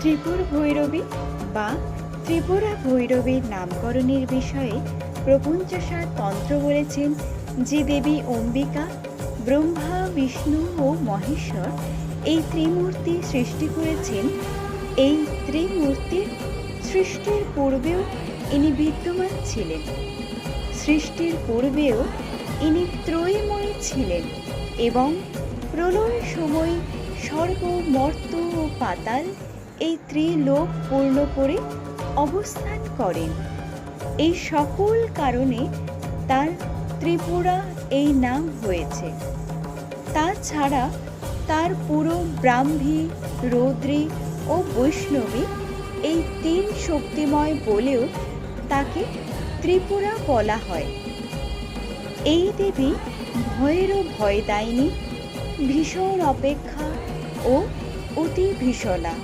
ত্রিপুর ভৈরবী বা ত্রিপুরা ভৈরবীর নামকরণের বিষয়ে প্রপঞ্চসার তন্ত্র বলেছেন যে দেবী অম্বিকা, ব্রহ্মা, বিষ্ণু ও মহেশ্বর এই ত্রিমূর্তি সৃষ্টি করেছেন। এই ত্রিমূর্তির সৃষ্টির পূর্বেও ইনি বিদ্যমান ছিলেন। সৃষ্টির পূর্বেও ইনি ত্রয়ীময়ী ছিলেন এবং প্রলয় সময় স্বর্গ মর্ত ও পাতাল এই ত্রিলোক পূর্ণ করে অবস্থান করেন। এই সকল কারণে তার ত্রিপুরা এই নাম হয়েছে। তাছাড়া তার পুরো ব্রাহ্মী, রৌদ্রী ও বৈষ্ণবী এই তিন শক্তিময় বলেও তাকে ত্রিপুরা বলা হয়। এই দেবী ভয়েরও ভয়দায়িনী ভীষণ অপেক্ষা ও অতি ভীষণা।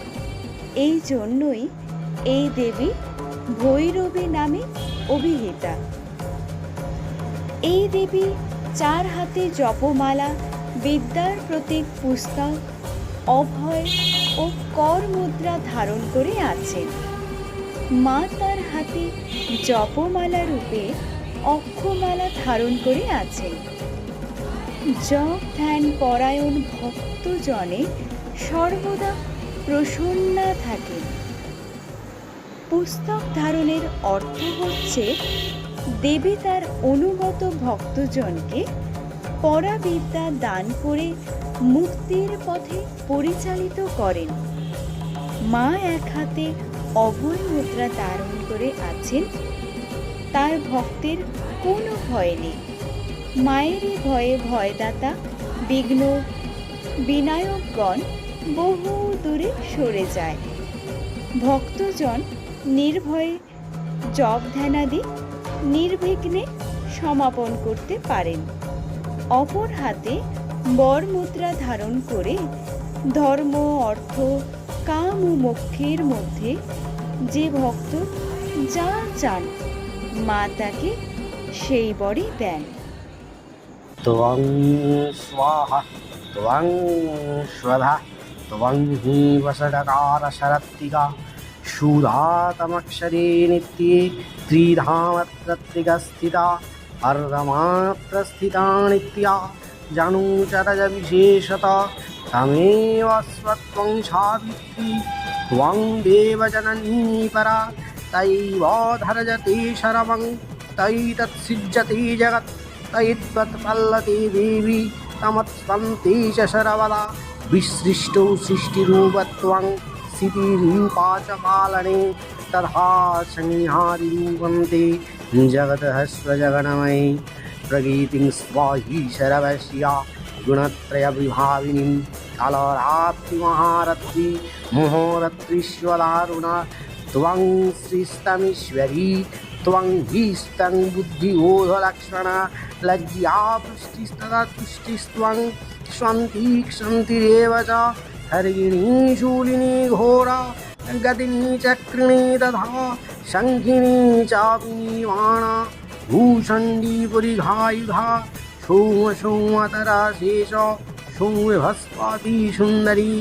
এই জন্যই এই দেবী ভৈরবী নামে অভিহিতা। এই দেবী চার হাতে জপমালা, বিদ্যার প্রতীক পুস্তক, অভয় ও কর মুদ্রা ধারণ করে আছেন। মা তার হাতে জপমালা রূপে অক্ষমালা ধারণ করে আছেন। জপ ধ্যান পরায়ণ ভক্তজনে সর্বদা প্রসন্না থাকেন পুস্তক ধারণের অর্থ হচ্ছে, দেবী তার অনুগত ভক্তজনকে পরাবিদ্যা দান করে মুক্তির পথে পরিচালিত করেন। মা এক হাতে অভয় মুদ্রা ধারণ করে আছেন, তার ভক্তের কোনো ভয় নেই। মায়েরই ভয়ে ভয়দাতা, বিঘ্ন, বিনায়কগণ বহু দূরে সরে যায় ভক্তজন নির্ভয়ে জপ ধ্যানাদি নির্বিঘ্নে সমাপন করতে পারেন অপর হাতে বর মুদ্রা ধারণ করে ধর্ম অর্থ কাম ও মোক্ষের মধ্যে যে ভক্ত যা চান মা তাকে সেই বরই দেন त्वं स्वाहा त्वं स्वधा त्वं हि वषडकारशरत्तिका शूधातमक्षरे नित्ये त्रिधामत्र स्थिता जनुचरजविशेषता तमेव त्वं देवजननी परा तैव शरवं जगत्। देवी तमत्स्वन्ते च शरवदा विसृष्टौ तथा संहारिरूपन्ते जगतः स्वजगणमयी प्रगीतिं स्वाही शरवश्या गुणत्रयविभाविनीं कलरात्रिमहारत्रि श्रीस्तमीश्वरी त्वं हि स्तं बुद्धिबोधलक्षणा लज्जा पुष्टिस्तदा तुष्टिस्त्वं स्वन्ति क्षन्तिरेव च हरिणी शूलिनी घोरा गदिनी चक्रिणी तथा शङ्खिनी चापिनी वाणा भूषण्डी पुरिघायुधा सौम सौमतरा शेष सौम्यभस्वाती सुन्दरी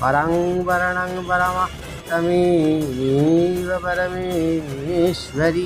परं वरणं परमा तमेव परमेश्वरी